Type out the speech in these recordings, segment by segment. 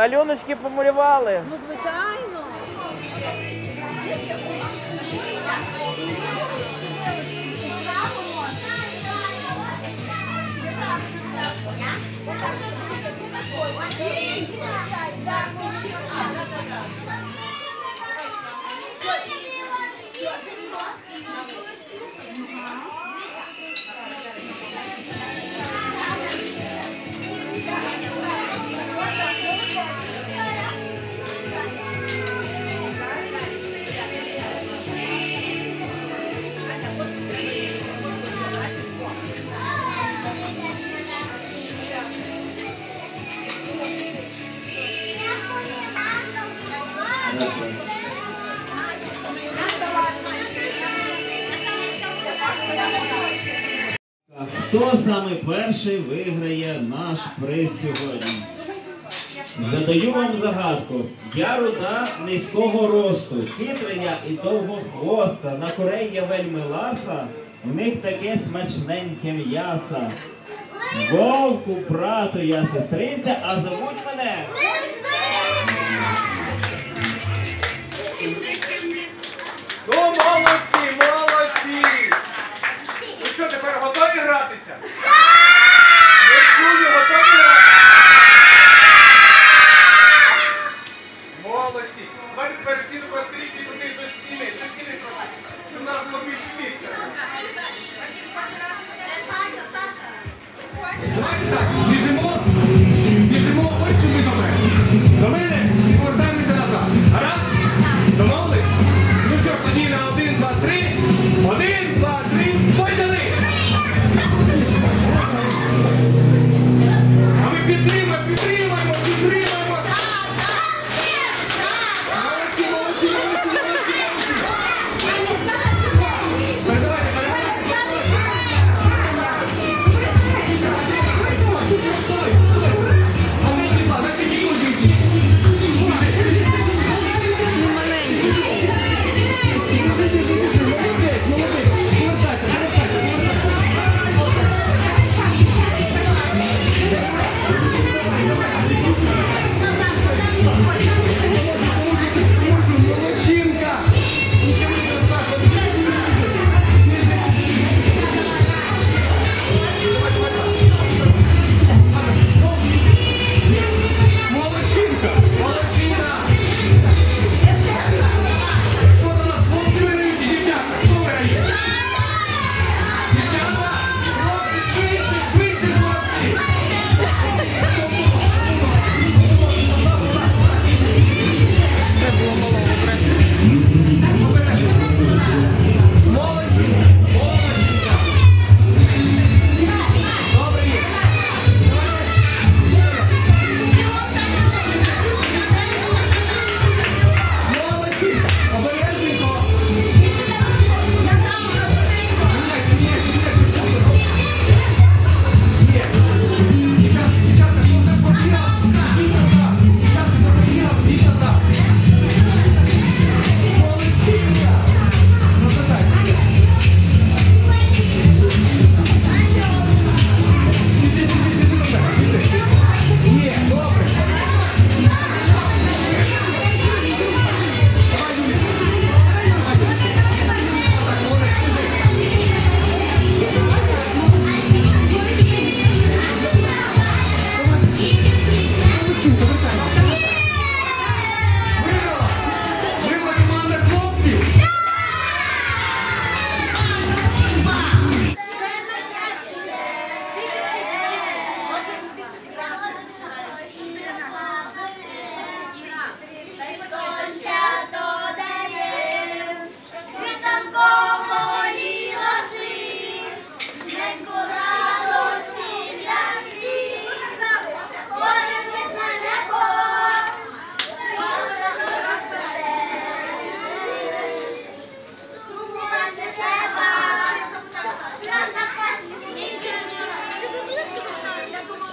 Малюночки помалювали. Ну, звичайно. Хто саме перший виграє наш приз сьогодні? Задаю вам загадку. Я руда низького росту, хитрая і довго хвоста. На корей я вельми ласа, в них таке смачненьке м'ясо. Вовку, брату, я сестриця, а зовуть мене. Лисиця! Тепер всі трішки туди до стіни, до стіни трохи, щоб нас було більше місця. Саша, Саша.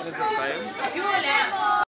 Eu caiu?